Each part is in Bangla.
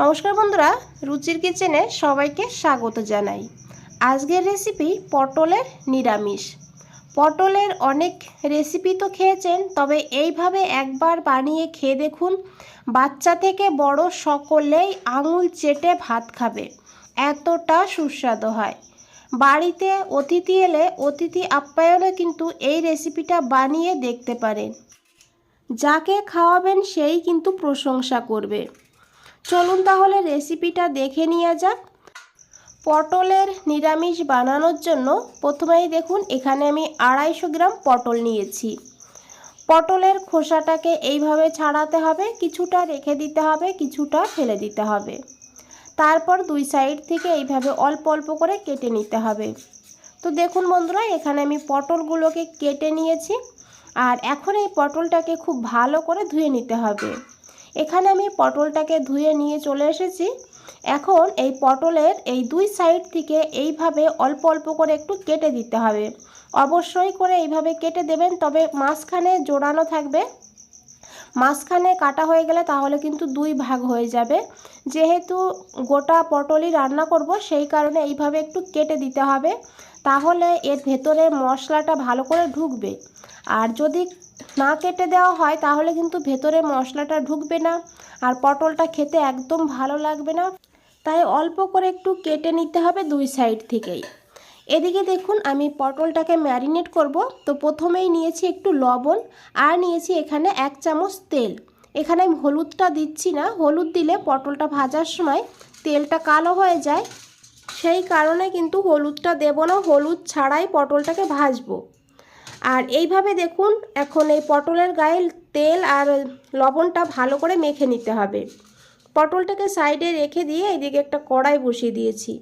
নমস্কার বন্ধুরা, রুচির কিচেনে সবাইকে স্বাগত জানাই। আজকের রেসিপি পটলের নিরামিষ। পটলের অনেক রেসিপি তো খেয়েছেন, তবে এইভাবে একবার বানিয়ে খেয়ে দেখুন। বাচ্চা থেকে বড় সকলেই আঙুল চেটে ভাত খাবে, এতটা সুস্বাদু হয়। বাড়িতে অতিথি এলে অতিথি আপ্যায়নে কিন্তু এই রেসিপিটা বানিয়ে দেখতে পারেন। যাকে খাওয়াবেন সেই কিন্তু প্রশংসা করবে। চলুন তাহলে রেসিপিটা দেখে নেওয়া যাক। পটলের নিরামিষ বানানোর জন্য প্রথমেই দেখুন, এখানে আমি আড়াইশো গ্রাম পটল নিয়েছি। পটলের খোসাটাকে এইভাবে ছাড়াতে হবে, কিছুটা রেখে দিতে হবে, কিছুটা ফেলে দিতে হবে। তারপর দুই সাইড থেকে এইভাবে অল্প অল্প করে কেটে নিতে হবে। তো দেখুন বন্ধুরা, এখানে আমি পটলগুলোকে কেটে নিয়েছি। আর এখন এই পটলটাকে খুব ভালো করে ধুয়ে নিতে হবে। এখানে আমি পটলটাকে ধুয়ে নিয়ে চলে এসেছি। এখন এই পটলের এই দুই সাইড থেকে এইভাবে অল্প অল্প করে একটু কেটে দিতে হবে। অবশ্যই করে এইভাবে কেটে দেবেন, তবে মাঝখানে জোড়ানো থাকবে। মাঝখানে কাটা হয়ে গেলে তাহলে কিন্তু দুই ভাগ হয়ে যাবে। যেহেতু গোটা পটলই রান্না করব, সেই কারণে এইভাবে একটু কেটে দিতে হবে। তাহলে এর ভেতরে মশলাটা ভালো করে ঢুকবে। আর যদি না কেটে দেওয়া হয়, তাহলে কিন্তু ভেতরে মশলাটা ঢুকবে না। আর পটলটা খেতে একদম ভালো লাগবে না। তাই অল্প করে একটু কেটে নিতে হবে দুই সাইড থেকেই। এদিকে দেখুন, আমি পটলটাকে ম্যারিনেট করব। তো প্রথমেই নিয়েছি একটু লবণ আর নিয়েছি এখানে এক চামচ তেল। এখানে আমি হলুদটা দিচ্ছি না। হলুদ দিলে পটলটা ভাজার সময় তেলটা কালো হয়ে যায়। সেই কারণে কিন্তু হলুদটা দেব না। হলুদ ছাড়াই পটলটাকে ভাজবো। আর এইভাবে দেখুন, এখন এই পটলের গায়ে তেল আর লবণটা ভালো করে মেখে নিতে হবে। পটলটাকে সাইডে রেখে দিয়ে এদিকে একটা কড়াই বসিয়ে দিয়েছি।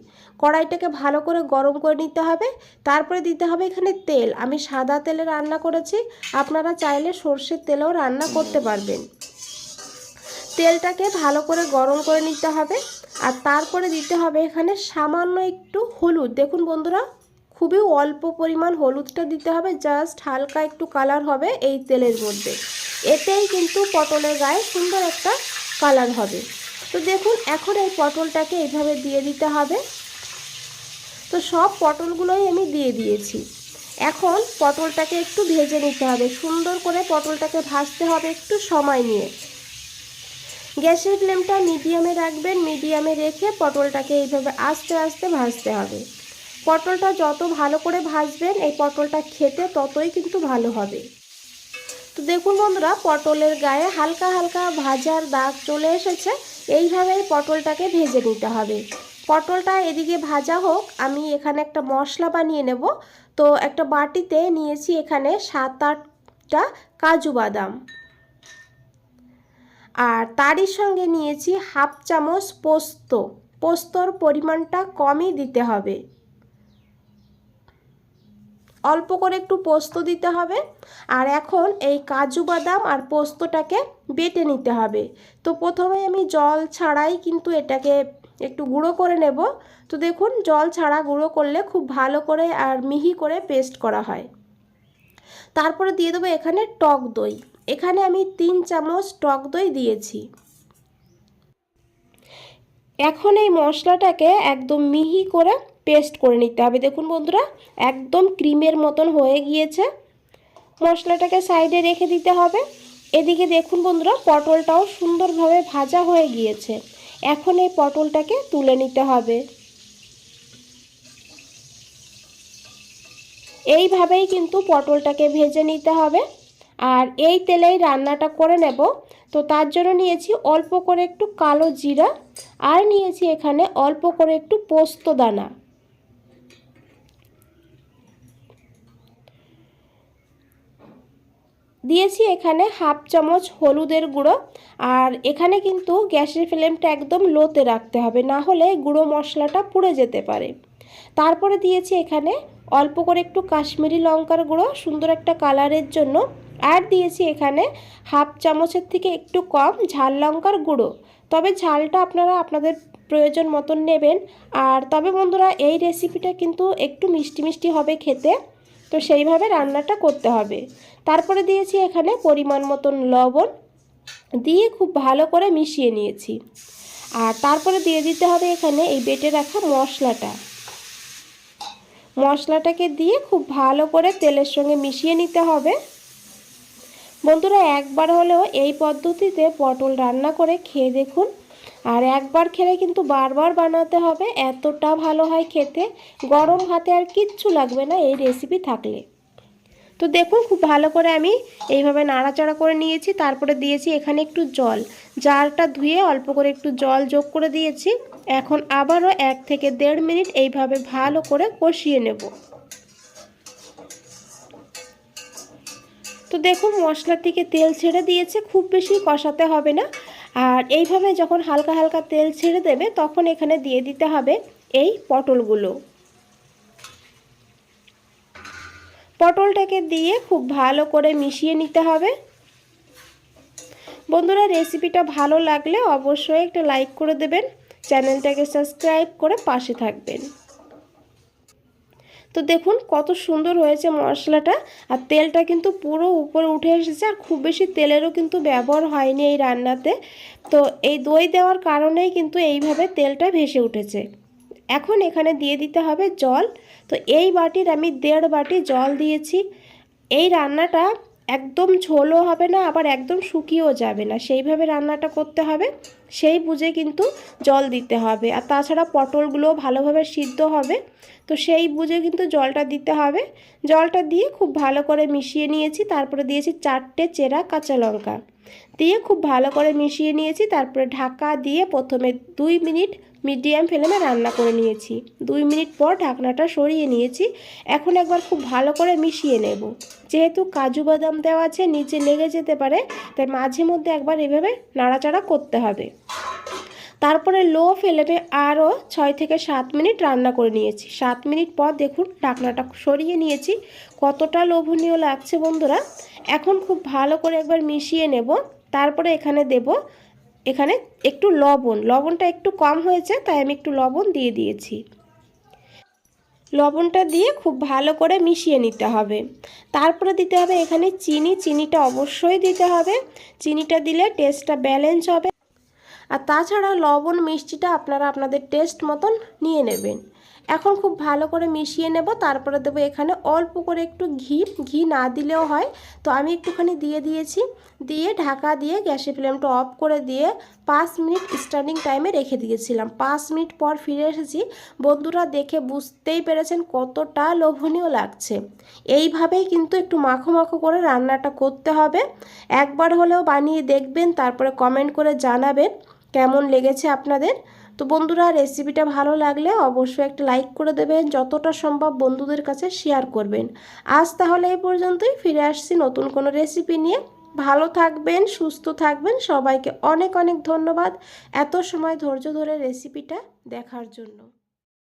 কড়াইটাকে ভালো করে গরম করে নিতে হবে। তারপরে দিতে হবে এখানে তেল। আমি সাদা তেলে রান্না করেছি। আপনারা চাইলে সর্ষের তেলেও রান্না করতে পারবেন। তেলটাকে ভালো করে গরম করে নিতে হবে। আর তারপরে দিতে হবে এখানে সামান্য একটু হলুদ। দেখুন বন্ধুরা, খুবই অল্প পরিমাণ হলুদটা দিতে হবে। জাস্ট হালকা একটু কালার হবে এই তেলের মধ্যে। এতেই কিন্তু পটলের গায়ে সুন্দর একটা কালার হবে। তো দেখুন, এখন এই পটলটাকে এইভাবে দিয়ে দিতে হবে। তো সব পটলগুলোই আমি দিয়ে দিয়েছি। এখন পটলটাকে একটু ভেজে নিতে হবে। সুন্দর করে পটলটাকে ভাজতে হবে একটু সময় নিয়ে। গ্যাসের ফ্লেমটা মিডিয়ামে রাখবেন, মিডিয়ামে রেখে পটলটাকে এইভাবে আস্তে আস্তে ভাজতে হবে। পটলটা যত ভালো করে ভাজবেন, এই পটলটা খেতে ততই কিন্তু ভালো হবে। তো দেখুন বন্ধুরা, পটলের গায়ে হালকা হালকা ভাজার দাগ চলে এসেছে। এইভাবেই পটলটাকে ভেজে নিতে হবে। পটলটা এদিকে ভাজা হোক, আমি এখানে একটা মশলা বানিয়ে নেব। তো একটা বাটিতে নিয়েছি এখানে সাত আটটা কাজু বাদাম। আর তারই সঙ্গে নিয়েছি হাফ চামচ পোস্ত। পোস্তর পরিমাণটা কমই দিতে হবে। অল্প করে একটু পোস্ত দিতে হবে। আর এখন এই কাজু বাদাম আর পোস্তটাকে বেটে নিতে হবে। তো প্রথমে আমি জল ছাড়াই কিন্তু এটাকে একটু গুঁড়ো করে নেব। তো দেখুন, জল ছাড়া গুঁড়ো করলে খুব ভালো করে আর মিহি করে পেস্ট করা হয়। তারপরে দিয়ে দেবো এখানে টক দই। এখানে আমি তিন চামচ টক দই দিয়েছি। এখন এই মশলাটাকে একদম মিহি করে পেস্ট করে নিতে হবে। দেখুন বন্ধুরা, একদম ক্রিমের মতন হয়ে গিয়েছে। মশলাটাকে সাইডে রেখে দিতে হবে। এদিকে দেখুন বন্ধুরা, পটলটাও সুন্দরভাবে ভাজা হয়ে গিয়েছে। এখন এই পটলটাকে তুলে নিতে হবে। এইভাবেই কিন্তু পটলটাকে ভেজে নিতে হবে। আর এই তেলেই রান্নাটা করে নেব। তো তার জন্য নিয়েছি অল্প করে একটু কালো জিরা, আর নিয়েছি এখানে অল্প করে একটু পোস্ত দানা। দিয়েছি এখানে হাফ চামচ হলুদের গুঁড়ো। আর এখানে কিন্তু গ্যাসের ফ্লেমটা একদম লোতে রাখতে হবে, না হলে গুঁড়ো মশলাটা পুড়ে যেতে পারে। তারপরে দিয়েছি এখানে অল্প করে একটু কাশ্মীরি লঙ্কার গুঁড়ো, সুন্দর একটা কালারের জন্য। আর দিয়েছি এখানে হাফ চামচের থেকে একটু কম ঝাল লঙ্কার গুঁড়ো। তবে ঝালটা আপনারা আপনাদের প্রয়োজন মতন নেবেন। আর তবে বন্ধুরা, এই রেসিপিটা কিন্তু একটু মিষ্টি মিষ্টি হবে খেতে। তো সেইভাবে রান্নাটা করতে হবে। তারপরে দিয়েছি এখানে পরিমাণ মতন লবণ দিয়ে খুব ভালো করে মিশিয়ে নিয়েছি। আর তারপরে দিয়ে দিতে হবে এখানে এই বেটে রাখা মশলাটা। মশলাটাকে দিয়ে খুব ভালো করে তেলের সঙ্গে মিশিয়ে নিতে হবে। বন্ধুরা, একবার হলেও এই পদ্ধতিতে পটল রান্না করে খেয়ে দেখুন আর একবার খেলে কিন্তু বারবার বানাতে হবে। এতটা ভালো হয় খেতে। গরম ভাতে আর কিচ্ছু লাগবে না এই রেসিপি থাকলে। তো দেখুন খুব ভালো করে আমি এইভাবে নাড়াচাড়া করে নিয়েছি। তারপরে দিয়েছি এখানে একটু জল। জালটা ধুয়ে অল্প করে একটু জল যোগ করে দিয়েছি। এখন আবারও এক থেকে দেড় মিনিট এইভাবে ভালো করে কষিয়ে নেব। তো দেখুন মশলা থেকে তেল ছেড়ে দিয়েছে। খুব বেশি কষাতে হবে না। আর এইভাবে যখন হালকা হালকা তেল ছেড়ে দেবে, তখন এখানে দিয়ে দিতে হবে এই পটলগুলো। পটলটাকে দিয়ে খুব ভালো করে মিশিয়ে নিতে হবে। বন্ধুরা, রেসিপিটা ভালো লাগলে অবশ্যই একটা লাইক করে দেবেন, চ্যানেলটাকে সাবস্ক্রাইব করে পাশে থাকবেন। তো দেখুন কত সুন্দর হয়েছে মশলাটা। আর তেলটা কিন্তু পুরো উপরে উঠে এসেছে আর খুব বেশি তেলেরও কিন্তু ব্যবহার হয়নি এই রান্নাতে। তো এই দই দেওয়ার কারণেই কিন্তু এইভাবে তেলটা ভেসে উঠেছে। এখন এখানে দিয়ে দিতে হবে জল। তো এই বাটির আমি দেড় বাটি জল দিয়েছি। এই রান্নাটা একদম ঝোলও হবে না, আবার একদম শুকিয়েও যাবে না। সেইভাবে রান্নাটা করতে হবে, সেই বুঝে কিন্তু জল দিতে হবে। আর তাছাড়া পটলগুলো ভালোভাবে সিদ্ধ হবে, তো সেই বুঝে কিন্তু জলটা দিতে হবে। জলটা দিয়ে খুব ভালো করে মিশিয়ে নিয়েছি, তারপরে দিয়েছি চারটে চেরা কাঁচা লঙ্কা। দিয়ে খুব ভালো করে মিশিয়ে নিয়েছি, তারপরে ঢাকা দিয়ে প্রথমে দুই মিনিট মিডিয়াম ফ্লেমে রান্না করে নিয়েছি। দুই মিনিট পর ঢাকনাটা সরিয়ে নিয়েছি। এখন একবার খুব ভালো করে মিশিয়ে নেব। যেহেতু কাজু বাদাম দেওয়া আছে, নিচে লেগে যেতে পারে, তাই মাঝে মধ্যে একবার এভাবে নাড়াচাড়া করতে হবে। তারপরে লো ফ্লেমে আরও ছয় থেকে সাত মিনিট রান্না করে নিয়েছি। সাত মিনিট পর দেখুন ঢাকনাটা সরিয়ে নিয়েছি। কতটা লোভনীয় লাগছে বন্ধুরা। এখন খুব ভালো করে একবার মিশিয়ে নেব। তারপরে এখানে দেব, এখানে একটু লবণ। লবণটা একটু কম হয়েছে, তাই আমি একটু লবণ দিয়ে দিয়েছি। লবণটা দিয়ে খুব ভালো করে মিশিয়ে নিতে হবে। তারপরে দিতে হবে এখানে চিনি। চিনিটা অবশ্যই দিতে হবে। চিনিটা দিলে টেস্টটা ব্যালেন্স হবে। আর তাছাড়া লবণ মিষ্টিটা আপনারা আপনাদের টেস্ট মতন নিয়ে নেবেন। এখন খুব ভালো করে মিশিয়ে নেব, তারপরে দেবো এখানে অল্প করে একটু ঘি। ঘি না দিলেও হয়। তো আমি একটুখানি দিয়ে দিয়েছি। দিয়ে ঢাকা দিয়ে গ্যাসের ফ্লেমটা অফ করে দিয়ে পাঁচ মিনিট স্টার্টিং টাইমে রেখে দিয়েছিলাম। পাঁচ মিনিট পর ফিরে এসেছি। বন্ধুরা দেখে বুঝতেই পেরেছেন কতটা লোভনীয় লাগছে। এইভাবেই কিন্তু একটু মাখো মাখো করে রান্নাটা করতে হবে। একবার হলেও বানিয়ে দেখবেন, তারপরে কমেন্ট করে জানাবেন কেমন লেগেছে আপনাদের। তো বন্ধুরা রেসিপিটা ভালো লাগলে অবশ্যই একটা লাইক করে দেবেন, যতটা সম্ভব বন্ধুদের কাছে শেয়ার করবেন। আজ তাহলে এই পর্যন্তই, ফিরে আসছি নতুন কোনো রেসিপি নিয়ে। ভালো থাকবেন, সুস্থ থাকবেন, সবাইকে অনেক অনেক ধন্যবাদ এত সময় ধৈর্য ধরে রেসিপিটা দেখার জন্য।